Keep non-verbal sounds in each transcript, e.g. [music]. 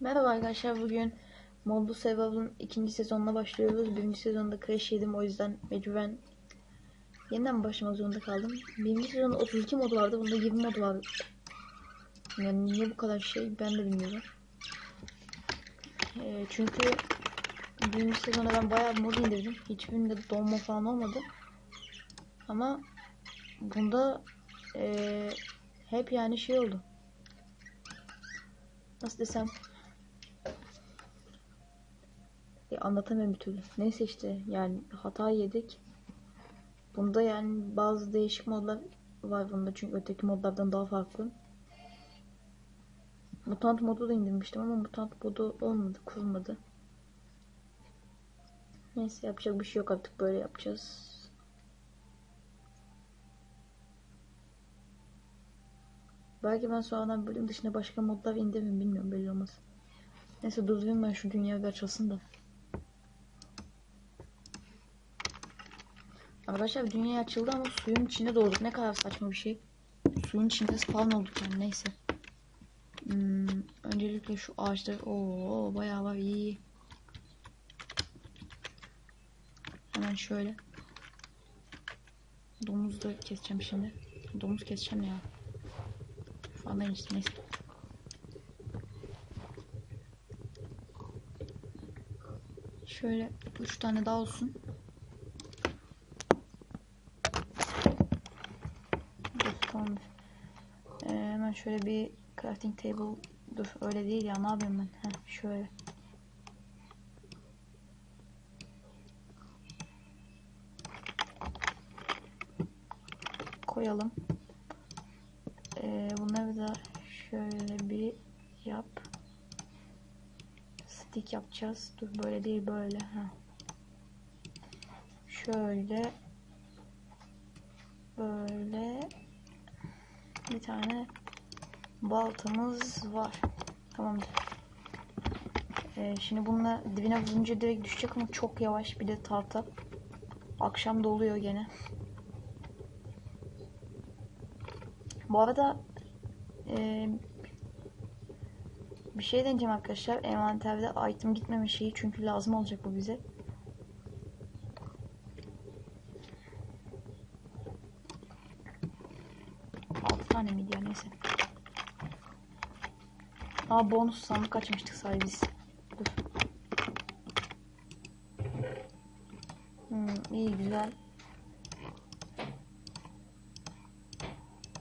Merhaba arkadaşlar bugün Modlu Survival'ın ikinci sezonuna başlıyoruz. Birinci sezonda crash yedim o yüzden mecburen yeniden başlamak zorunda kaldım. Birinci sezonda 32 mod vardı bunda 20 mod vardı. Yani niye bu kadar şey ben de bilmiyorum. Ee, çünkü birinci sezonda ben bayağı mod indirdim. Hiçbirinde donma falan olmadı. Ama bunda ee, hep yani şey oldu. Nasıl desem e, anlatamıyorum bir türlü. Neyse işte yani hata yedik. Bunda yani bazı değişik modlar var bunda çünkü öteki modlardan daha farklı. Mutant modu da indirmiştim ama mutant modu olmadı, kurulmadı. Neyse yapacak bir şey yok artık böyle yapacağız. Belki ben sonradan bölüm dışında başka modlar indiririm bilmiyorum belli olmaz. Neyse durdurayım ben şu dünya açılsın da. Arkadaşlar dünya açıldı ama suyun içinde doğduk. Ne kadar saçma bir şey. Suyun içinde spawn olduk yani neyse. Hmm, öncelikle şu ağaçları o bayağı var iyi. Hemen şöyle. Domuz da keseceğim şimdi. Domuz keseceğim ya. Falan işte neyse. Şöyle 3 tane daha olsun. Dur tamam. Ee, hemen şöyle bir crafting table dur öyle değil ya ne yapayım ben? Heh, şöyle. Koyalım. Ee, bunları da şöyle bir yap. Stick yapacağız. Dur böyle değil böyle. Ha. Şöyle böyle bir tane baltamız var. Tamamdır. Ee, şimdi bununla dibine vurunca direkt düşecek ama çok yavaş bir de tahta. Akşam doluyor gene. Bu arada e, bir şey deneyeceğim arkadaşlar. Envanterde item gitmeme şeyi çünkü lazım olacak bu bize. Altı tane miydi ya neyse. Aa bonus sandık açmıştık sadece biz. Dur. Hmm, iyi güzel.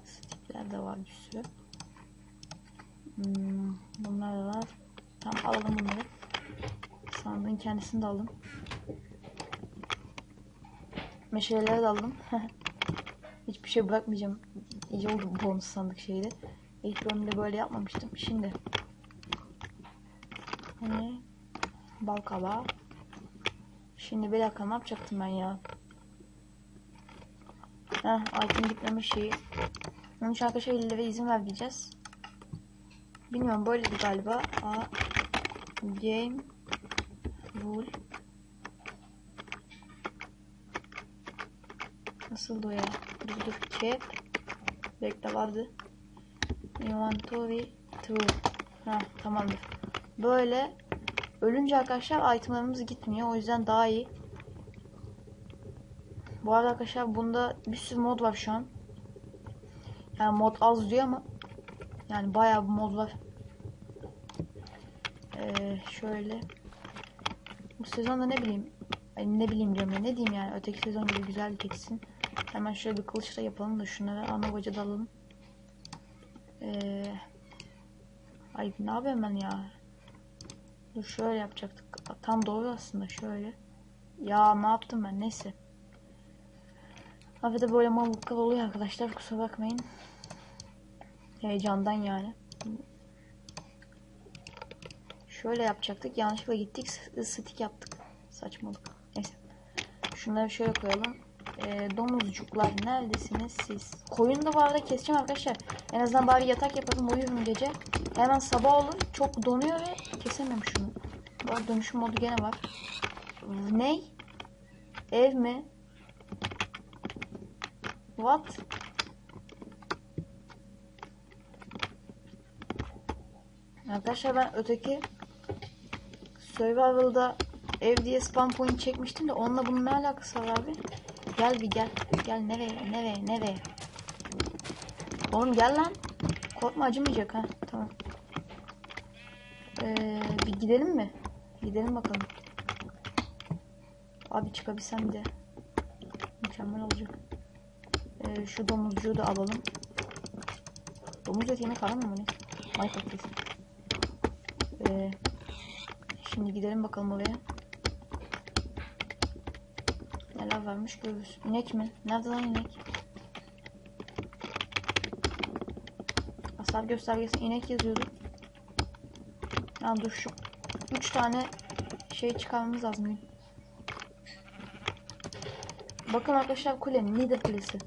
Stickler de var bir sürü. Hmm, bunlar da var. Tamam alalım bunları. Sandığın kendisini de aldım. Meşaleleri de aldım. [laughs] Hiçbir şey bırakmayacağım. İyi oldu bonus sandık şeydi. İlk bölümde böyle yapmamıştım. Şimdi bal kabağı. Şimdi bir dakika ne yapacaktım ben ya? Heh, item gitmeme şeyi. Onun için arkadaşlar 50 lira izin ver diyeceğiz. Bilmiyorum böyleydi galiba. A game rule Nasıldı o ya? Dur dur cap Bekle vardı. Inventory true. Ha tamamdır. Böyle ölünce arkadaşlar itemlarımız gitmiyor. O yüzden daha iyi. Bu arada arkadaşlar bunda bir sürü mod var şu an. Yani mod az diyor ama yani bayağı bir mod var. Ee, şöyle bu sezonda ne bileyim ne bileyim diyorum ya ne diyeyim yani öteki sezon gibi güzel geçsin. Hemen şöyle bir kılıçla yapalım da şunları ana baca da alalım. Ee, ay ne yapayım ben ya? Şöyle yapacaktık. Tam doğru aslında şöyle. Ya ne yaptım ben neyse. Hafifte böyle mallıklar oluyor arkadaşlar kusura bakmayın. Heyecandan yani. Şöyle yapacaktık. Yanlışlıkla gittik. Stick yaptık. Saçmalık. Neyse. Şunları şöyle koyalım. Ee, domuzcuklar neredesiniz siz? Koyun da bu arada keseceğim arkadaşlar. En azından bari yatak yapalım uyurum gece. Hemen sabah olur. Çok donuyor ve kesemiyorum şunu. Bu dönüşüm modu gene var. Ney? Ev mi? What? Arkadaşlar ben öteki Survival'da ev diye spam point çekmiştim de onunla bunun ne alakası var abi? Gel bir gel. Gel nereye nereye nereye? Oğlum gel lan. Korkma acımayacak ha. Tamam. Ee, bir gidelim mi? Gidelim bakalım. Abi çıkabilsem de. Mükemmel olacak. Ee, şu domuzcuğu da alalım. Domuz eti yemek alalım mı? Ne? Minecraft'tayız. Ee, şimdi gidelim bakalım oraya. Neler varmış görürüz. İnek mi? Nerede lan inek? Hasar göstergesi inek yazıyordu. Ya dur şu 3 tane şey çıkarmamız lazım. Bakın arkadaşlar kule Nida kulesi.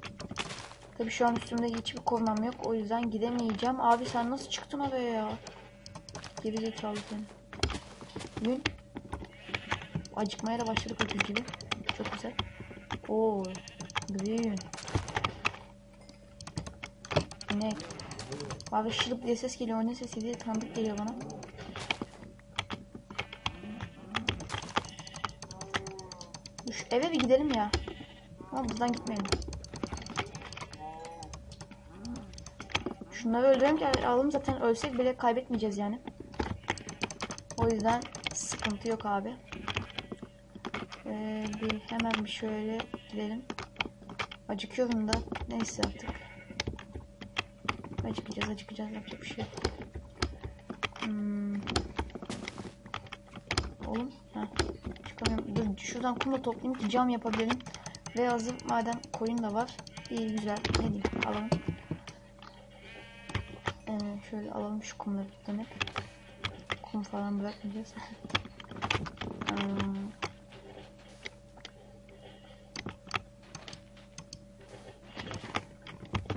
Tabii şu an üstümde hiçbir korumam yok. O yüzden gidemeyeceğim. Abi sen nasıl çıktın oraya ya? Geri zekalı seni. Gün. Acıkmaya da başladık öküz gibi. Çok güzel. Oo. Green. İnek. Abi şılık diye ses geliyor. O ne sesi diye tanıdık geliyor bana. Şu eve bir gidelim ya. Ama buradan gitmeyelim. Şunları öldürelim ki alalım zaten ölsek bile kaybetmeyeceğiz yani. O yüzden sıkıntı yok abi. Ee, bir hemen bir şöyle gidelim. Acıkıyorum da neyse artık. Acıkacağız acıkacağız yapacak bir şey yok. Hmm. Oğlum ha çıkamıyorum. Dur şuradan kumla toplayayım ki cam yapabilirim. Ve hazır maden koyun da var. İyi güzel. Ne diyeyim alalım. Ee, şöyle alalım şu kumları demek. Kum falan bırakmayacağız. hmm.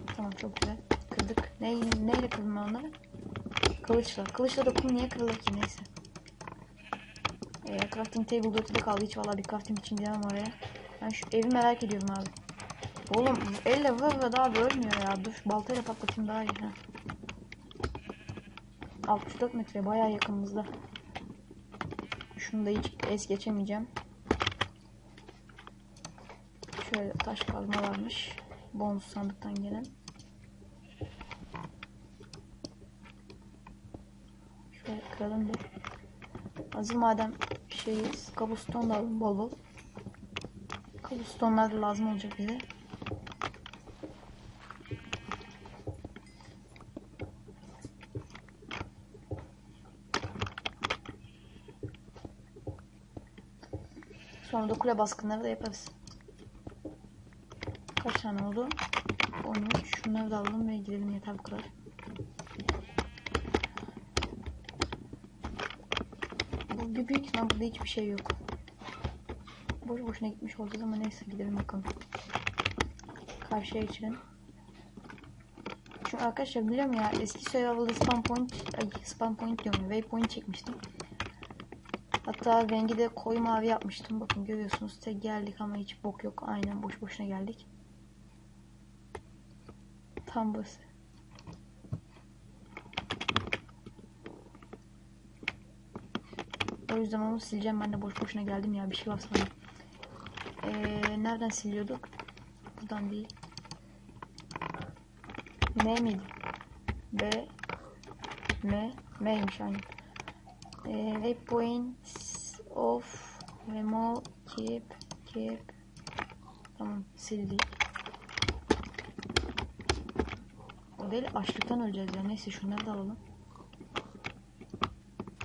[laughs] Tamam çok güzel. Kırdık. Ne, neyle kırdım onları? Kılıçla. Kılıçla da kum niye kırılır ki neyse. Ee, crafting table 4'de kaldı. Hiç valla bir crafting için gidemem oraya. Ben şu evi merak ediyorum abi. Oğlum elle vır vır daha ölmüyor ya. Dur baltayla patlatayım daha iyi. Ha. 64 metre bayağı yakınımızda. Şunu da hiç es geçemeyeceğim. Şöyle taş kazma varmış. Bonus sandıktan gelen. Şöyle kıralım bir. Hazır madem şeyiz. Kabuston alalım bol bol. Kabustonlar lazım olacak bize. Sonra da kule baskınları da yaparız. Kaç tane oldu? 13. Şunları da alalım ve gidelim yeter bu kadar. Bir büyük ihtimal burada hiçbir şey yok. Boş boşuna gitmiş olacağız ama neyse gidelim bakalım. Karşıya geçelim. Çünkü arkadaşlar biliyorum ya eski survival'da spam point, ay spam point diyorum waypoint çekmiştim. Hatta rengi de koyu mavi yapmıştım. Bakın görüyorsunuz tek geldik ama hiç bok yok. Aynen boş boşuna geldik. Tam burası. O yüzden onu sileceğim. Ben de boş boşuna geldim ya. Bir şey sanırım. Ee, nereden siliyorduk? Buradan değil. M miydi? B M M'ymiş aynı. Ee, waypoints of remove keep keep tamam sildik. O değil açlıktan öleceğiz ya. Neyse şunları da alalım.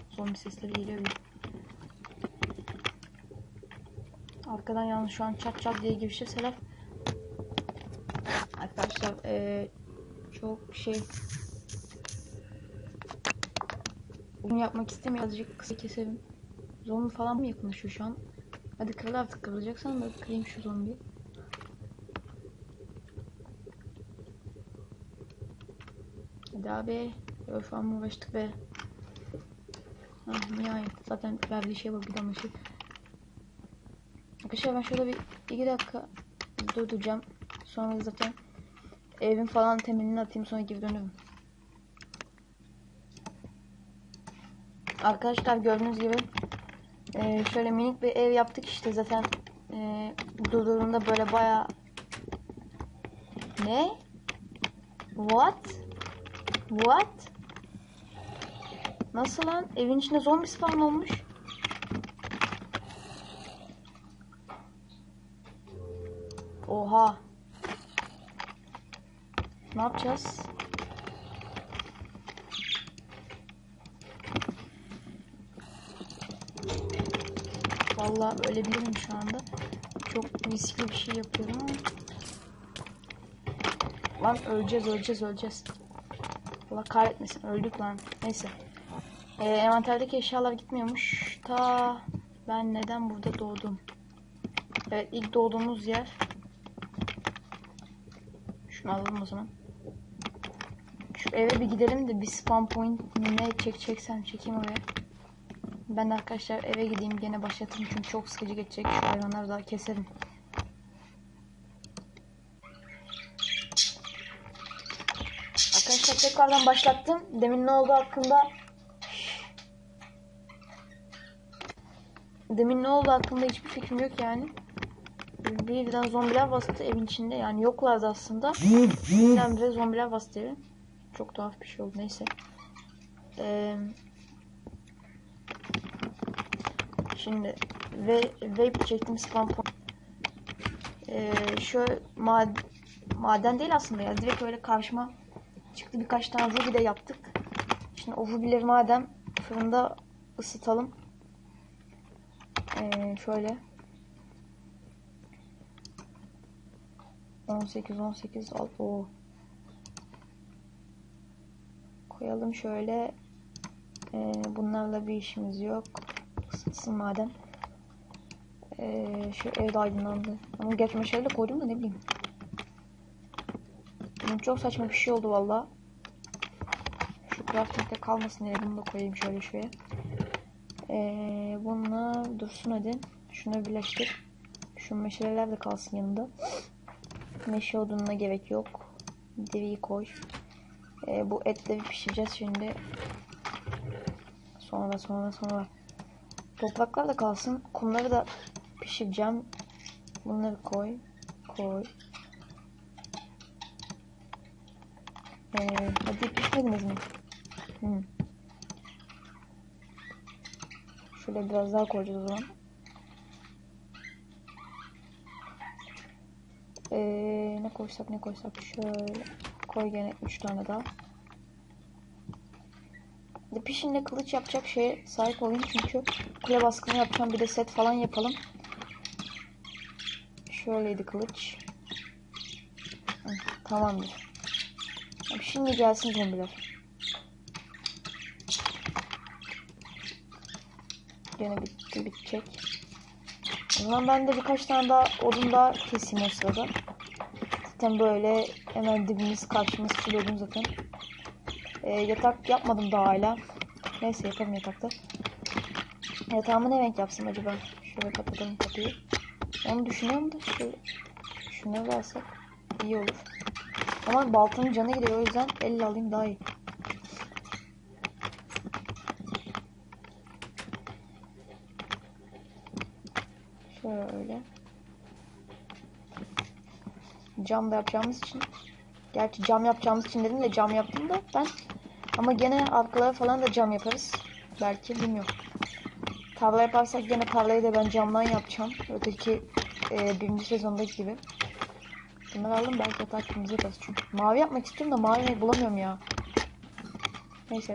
Zombi sesleri geliyor bir. Arkadan yalnız şu an çat çat diye girişte selam. Arkadaşlar ee, çok şey bunu yapmak istemiyorum. Azıcık kısa keselim. Zombi falan mı yakınlaşıyor şu an? Hadi kırıl artık kırılacaksan da kırayım şu zombiyi. Hadi abi. Öf amma uğraştık be. Ah nihayet. Zaten verdiği şey bak bir damla şey. Arkadaşlar ben şöyle bir iki dakika durduracağım. Sonra zaten evin falan temelini atayım sonra geri dönürüm. Arkadaşlar gördüğünüz gibi e, şöyle minik bir ev yaptık işte zaten e, durduğunda böyle baya ne? What? What? Nasıl lan? Evin içinde zombi spawn olmuş. Oha. Ne yapacağız? Vallahi ölebilirim şu anda. Çok riskli bir şey yapıyorum. Lan öleceğiz öleceğiz öleceğiz. Allah kahretmesin öldük lan. Neyse. Ee, envanterdeki eşyalar gitmiyormuş. Ta ben neden burada doğdum? Evet ilk doğduğumuz yer. Şunu alalım o zaman. Şu eve bir gidelim de bir spawn point ne çekeceksem çekeyim oraya. Ben de arkadaşlar eve gideyim gene başlatayım çünkü çok sıkıcı geçecek. Şu hayvanları daha keserim. Arkadaşlar tekrardan başlattım. Demin ne oldu hakkında Demin ne oldu hakkında hiçbir fikrim yok yani. Birden zombiler bastı evin içinde. Yani yoklardı aslında. Birdenbire zombiler bastı evi. Çok tuhaf bir şey oldu. Neyse. Ee, şimdi ve vape çektim spam point. Ee, şöyle mad maden değil aslında ya. Direkt öyle karşıma çıktı birkaç tane ruby de yaptık. Şimdi o ruby'leri madem fırında ısıtalım. Ee, şöyle 18 18 al o koyalım şöyle. Ee, bunlarla bir işimiz yok. Isıtsın madem. Ee, şu ev de aydınlandı. Ama gerçi meşale de koydum da ne bileyim. Bunun çok saçma bir şey oldu valla şu crafting'de kalmasın diye bunu da koyayım şöyle şuraya. Ee, bununla dursun hadi. Şunu birleştir. Şu meşaleler de kalsın yanında. Meşe odununa gerek yok. Deriyi koy. Ee, bu etleri pişireceğiz şimdi. Sonra sonra sonra. Topraklar da kalsın. Kumları da pişireceğim. Bunları koy. Koy. Ee, hadi pişmediniz mi? Hmm. Şöyle biraz daha koyacağız o zaman. Ee, ne koysak ne koysak şöyle koy gene 3 tane daha. De pişinle kılıç yapacak şeye sahip olayım çünkü kule baskını yapacağım bir de set falan yapalım. Şöyleydi kılıç. Tamamdır. Şimdi gelsin zombiler. Gene bitti bitecek. Zaman ben de birkaç tane daha odun daha keseyim o sırada. Zaten böyle hemen dibimiz karşımız çiliyordum zaten. Ee, yatak yapmadım daha hala. Neyse yapalım yatakta. Yatağımı ne renk yapsam acaba? Şöyle kapatalım kapıyı. Onu düşünüyorum da şu şunu versek iyi olur. Ama baltanın canı gidiyor o yüzden elle alayım daha iyi. Şöyle. Cam da yapacağımız için. Gerçi cam yapacağımız için dedim de cam yaptım da ben. Ama gene arkalara falan da cam yaparız. Belki bilmiyorum. Tarla yaparsak gene tarlayı da ben camdan yapacağım. Öteki e, birinci sezondaki gibi. Bunları alalım belki yatak kırmızı yaparız çünkü. Mavi yapmak istiyorum da mavi bulamıyorum ya. Neyse.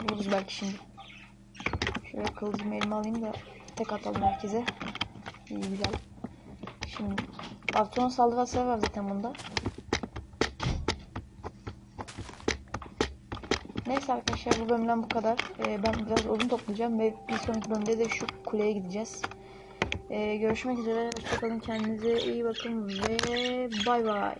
Buluruz belki şimdi. Şöyle kılıcımı elime alayım da tek atalım herkese. İyi güzel. Şimdi Patron saldırısı var zaten bunda. Neyse arkadaşlar bu bölümden bu kadar. Ee, ben biraz odun toplayacağım ve bir sonraki bölümde de şu kuleye gideceğiz. Ee, görüşmek üzere. Hoşçakalın. Kendinize iyi bakın ve bay bay.